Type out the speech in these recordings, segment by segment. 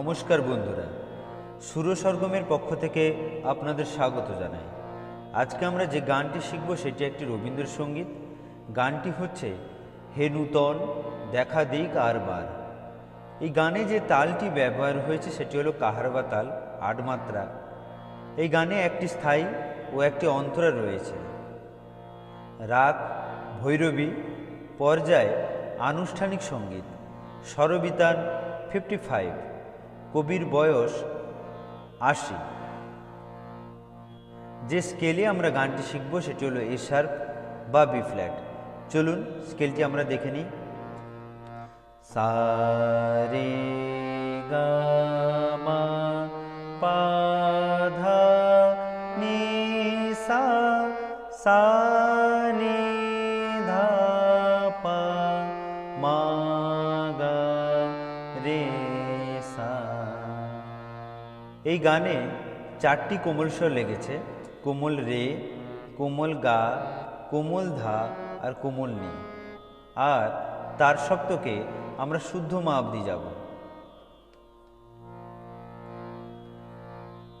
নমস্কার বন্ধুরা। সুর সরগমের পক্ষ থেকে আপনাদের স্বাগত জানাই। আজকে আমরা যে গানটি শিখব সেটি একটি রবীন্দ্রসঙ্গীত। গানটি হচ্ছে, হে নূতন, দেখা দিক আর বার। এই গানে যে তালটি ব্যবহার হয়েছে সেটি হলো কাহারবা তাল, আট মাত্রা। এই গানে একটি স্থায়ী ও একটি অন্তরা রয়েছে। রাগ, ভৈরবী, পর্যায়ে, আনুষ্ঠানিক সংগীত, স্বরবিতান ফিফটি ফাইভ কবির বয়স আশি। যে স্কেলে আমরা গানটি শিখব সেটি হলো এ বা বি ফ্ল্যাট চলুন স্কেলটি আমরা দেখে নিই। সারে গা মা পা ধা নি সা সা এই গানে চারটি কোমল স্বর লেগেছে, কোমল রে, কোমল গা, কোমল ধা আর কোমল নি। আর তার সপ্তকে আমরা শুদ্ধ মা অবধি যাব।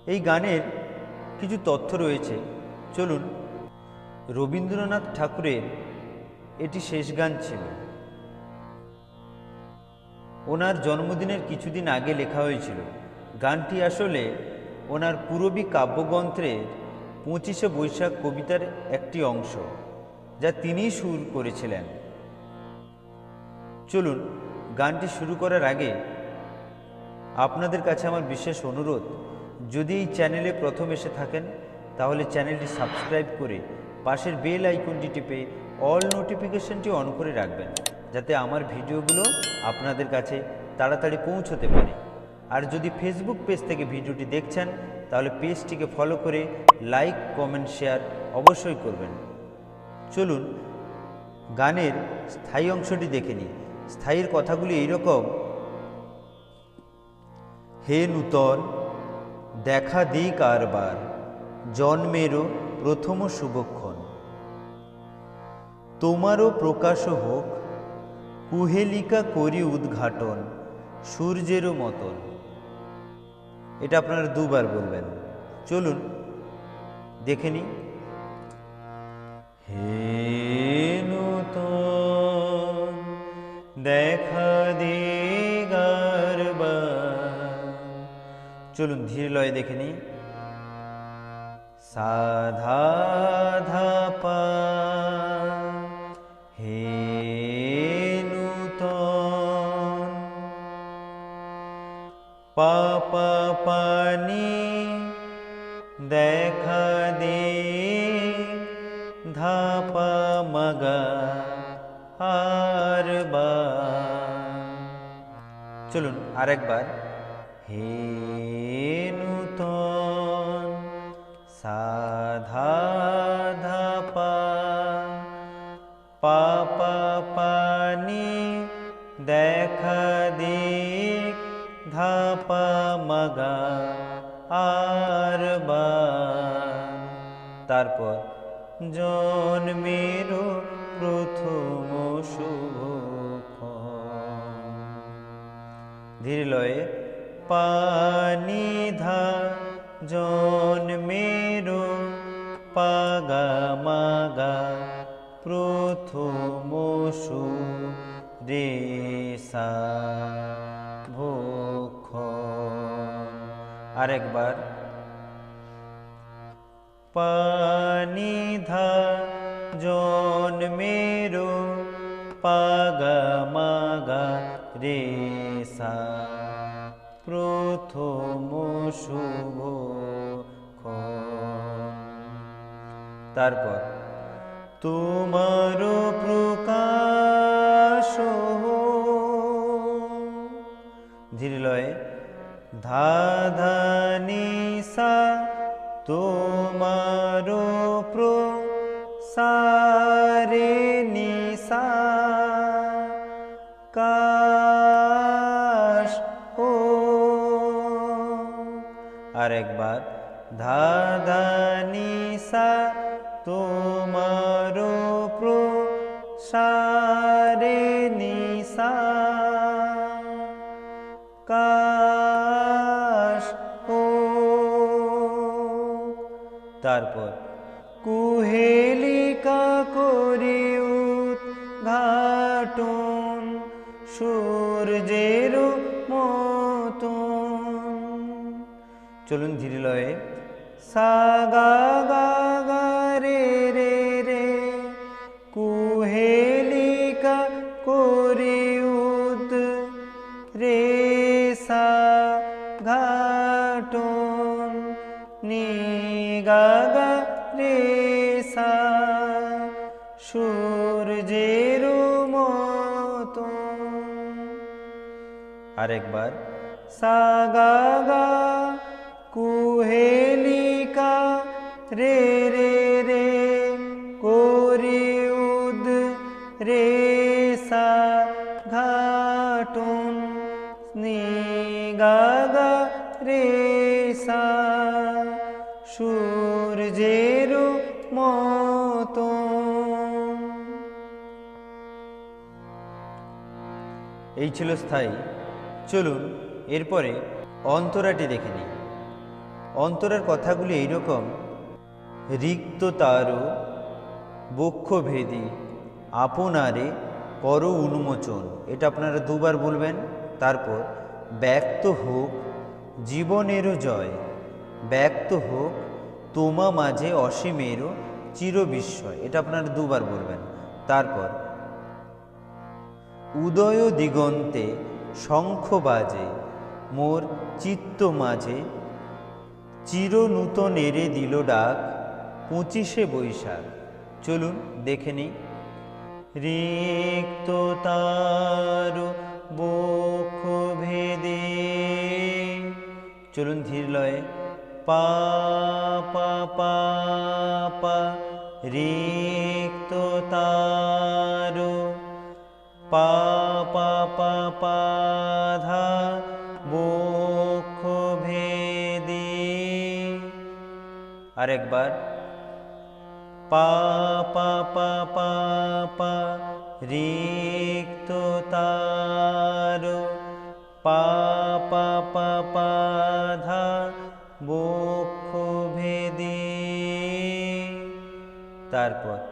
এই গানের কিছু তথ্য রয়েছে। চলুন, রবীন্দ্রনাথ ঠাকুরের এটি শেষ গান ছিল। ওনার জন্মদিনের কিছুদিন আগে লেখা হয়েছিল। গানটি আসলে ওনার পূরবী কাব্যগ্রন্থের পঁচিশে বৈশাখ কবিতার একটি অংশ, যা তিনিই সুর করেছিলেন। চলুন, গানটি শুরু করার আগে আপনাদের কাছে আমার বিশেষ অনুরোধ, যদি এই চ্যানেলে প্রথম এসে থাকেন, তাহলে চ্যানেলটি সাবস্ক্রাইব করে পাশের বেল আইকনটি টিপে অল নোটিফিকেশনটি অন করে রাখবেন, যাতে আমার ভিডিওগুলো আপনাদের কাছে তাড়াতাড়ি পৌঁছতে পারে। আর যদি ফেসবুক পেজ থেকে ভিডিওটি দেখছেন, তাহলে পেজটিকে ফলো করে লাইক কমেন্ট শেয়ার অবশ্যই করবেন। চলুন, গানের স্থায়ী অংশটি দেখে নিই। স্থায়ীর কথাগুলি এইরকম। হে নূতন, দেখা দিক আরবার জন্মেরও প্রথম শুভক্ষণ। তোমারও প্রকাশ হোক, কুহেলিকা করি উদ্ঘাটন, সূর্যেরও মতন। এটা আপনারা দুবার বলবেন। চলুন, দেখে নিই। হে দেখা দিগারবার চলুন, ধীর লয়ে দেখে নিই। সাধা ধা পা মগা চলুন আরেকবার। হে নূতন, সাধা ধা পা পা পা পানি দেখা দিক, ধা পা মগা, আর তারপর জন্মেরও প্রথম শুভক্ষণ ধীরে লয়ে পানি ধা জন্মেরো পাগা মাগা প্রথম সু রে সা ভোখ আরেকবার পানি ধা জন্মেরো পাগা মাগা রে সা। প্রথম শুভ তারপর তোমার প্রকাশ ধীরে লয়ে ধা ধা নি ो सा रे नि कष्टो अरे बा धनिसा तु मारुप्रो सा रे नि তারপর কুহেলিকা করি ঘাটন সূর্যের মতন। চলুন ধীরে লয়ে সাগা গা আরেকবার সা গা গা কুহেলিকা রে রে রে কোরি উদ রে সা ঘাটুন স্নি গা গা রে সা সূর্যের মতন এই ছিল স্থায়ী। চলুন এরপরে অন্তরাটি দেখে নিই। অন্তরার কথাগুলি এইরকম। রিক্ত তারও বক্ষভেদী, আপনারে কর উন্মোচন। এটা আপনারা দুবার বলবেন, তারপর ব্যক্ত হোক জীবনেরও জয়, ব্যক্ত হোক তোমা মাঝে অসীমেরও চিরবিস্ময়। এটা আপনারা দুবার বলবেন। তারপর উদয় দিগন্তে শঙ্খ বাজে মোর চিত্ত মাঝে চির নূতন এরে দিল ডাক, পঁচিশে বৈশাখ। চলুন, দেখে নিই। রিক্ত তার বক্ষ ভেদে। চলুন, ধীর লয়ে। পা পা পা পা, রিক্ত তার পা পা পা ধা আরেকবার পা পা পা পা পা রিক্ত তার পা পা পা তারপর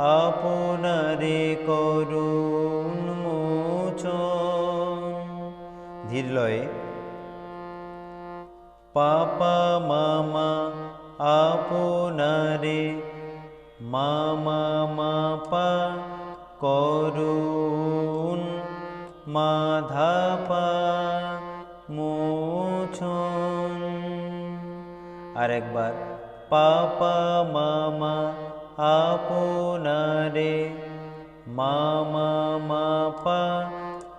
আপনারে করুণ মোচন। ধীর লয়ে পাপা, মামা, আপনারে মামা, মাপা করুণ, মাধাপা মোছন আরেকবার, পাপা, মামা আপনারে মামা মাপা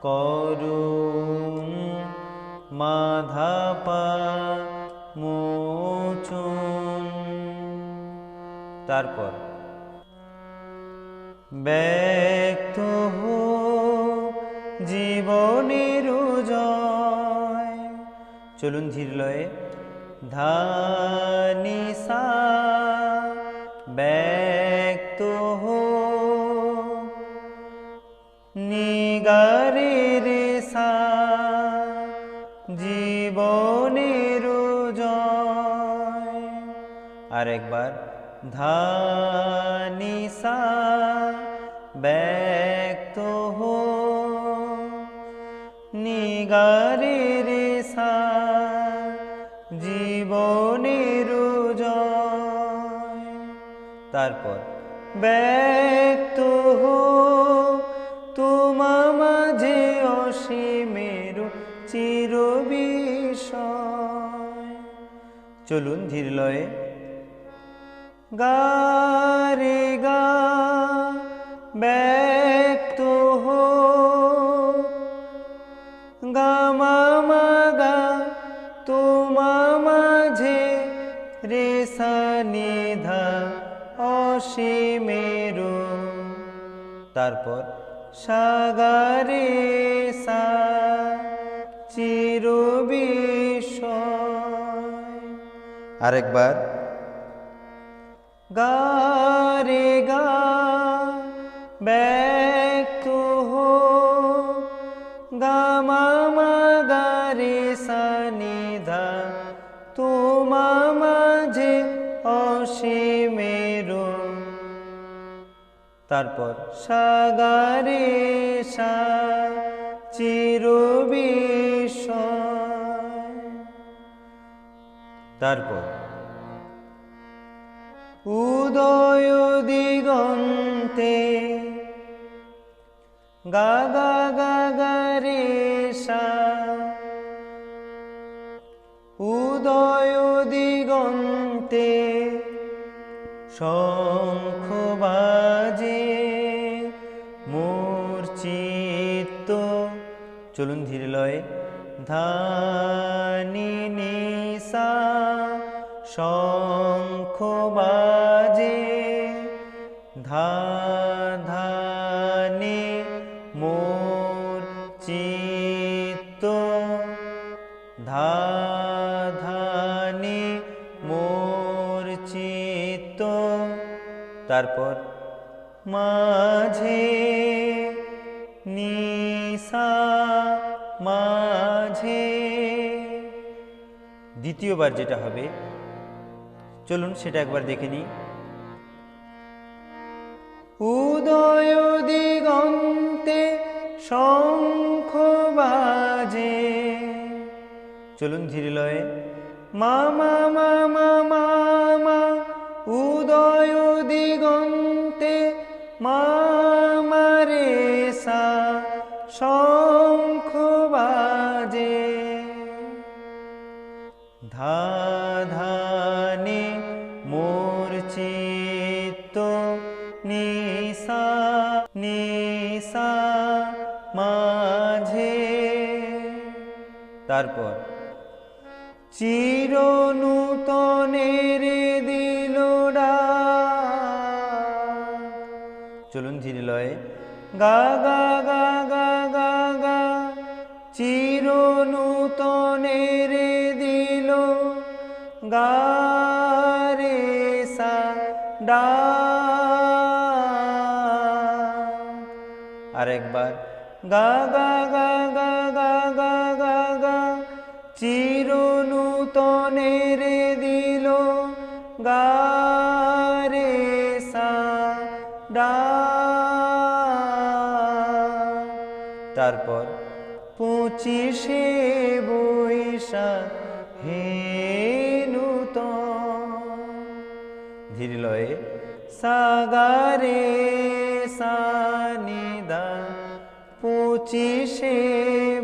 করুণ মাধাপা মোচন তারপর, ব্যক্ত হো জীবনের জয়। চলুন ধীর লয়ে ধানিসা, ব্যক্ত হো। নিগারে রে সা, জীবনের জয়। আরেকবার ধানিসা ব্যক্ত হো। নিগারে সা, জীবনের জয়। তারপর ব্যক্ত তোমা মাঝে অসীমের চির চলুন ধীর লয়ে গা রে গা ব্যক্ত হো গা মা মা গা তোমা মাঝে রে সা অসীমের তারপর সাগারে সা চির বিষয় আরেকবার। গা রে গা ব্যক্ত হো। গা মা মা গা রে সা নিধা তোমা মাঝে তারপর সাগারে সা চির তারপর উদয় দিগন্তে গা গা গা গা রে সা উদয় দিগন্তে শঙ্খ চলুন ধীরে লয়ে। ধানি নিসা শঙ্খ বাজে। ধা, ধানে, মোর চিত্ত। ধা, ধানে, মোর চিত্ত। তারপর মাঝে নিসা মাঝে দ্বিতীয়বার যেটা হবে, চলুন সেটা একবার দেখে নিই। উদয় দিগন্তে শঙ্খ বাজে। চলুন ধীরে লয়ে মা মা মা মা মা মা, উদয় দিগন্তে মা চিত্ত নিসা নিসা মাঝে। তারপর চির নূতনের দিল চলুন ধীরে লয়ে গা গা গা গা গা গা। চির নূতনের দিল গা আরেকবার। গা গা গা গা গা গা গা গা চির নূতনের দিল গা রে সা, ডা। তারপর পঁচিশে বৈশাখ, হে ধীর লয়ে সাগারে সানিদা পঁচিশে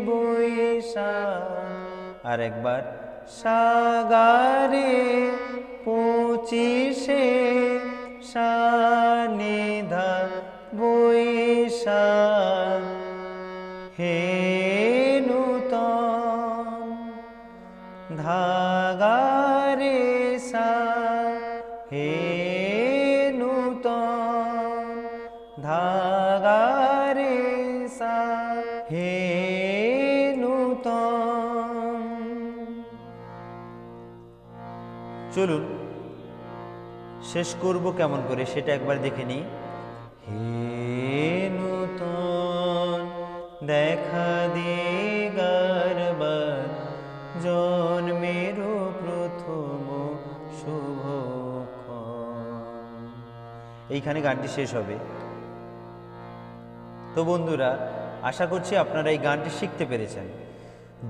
বৈশাখ। আর একবার। সাগারে পঁচিশে সানিধা বৈশাখ। শেষ করব কেমন করে সেটা একবার দেখে নিই। হে নূতন, দেখা দিগারবার জন্মেরও প্রথম এইখানে গানটি শেষ হবে। তো বন্ধুরা, আশা করছি আপনারা এই গানটি শিখতে পেরেছেন।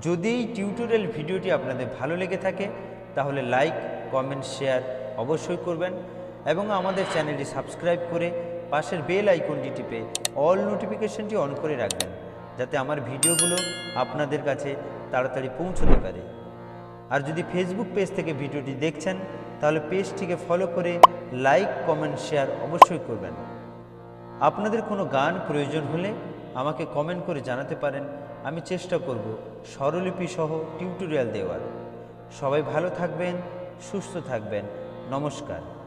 যদি এই টিউটোরিয়াল ভিডিওটি আপনাদের ভালো লেগে থাকে, তাহলে লাইক, কমেন্ট, শেয়ার অবশ্যই করবেন এবং আমাদের চ্যানেলটি সাবস্ক্রাইব করে পাশের বেল আইকনটি টিপে অল নোটিফিকেশনটি অন করে রাখবেন, যাতে আমার ভিডিওগুলো আপনাদের কাছে তাড়াতাড়ি পৌঁছতে পারে। আর যদি ফেসবুক পেজ থেকে ভিডিওটি দেখছেন, তাহলে পেজটিকে ফলো করে লাইক কমেন্ট শেয়ার অবশ্যই করবেন। আপনাদের কোনো গান প্রয়োজন হলে আমাকে কমেন্ট করে জানাতে পারেন, আমি চেষ্টা করব স্বরলিপি সহ টিউটোরিয়াল দেওয়ার। সবাই ভালো থাকবেন, সুস্থ থাকবেন। নমস্কার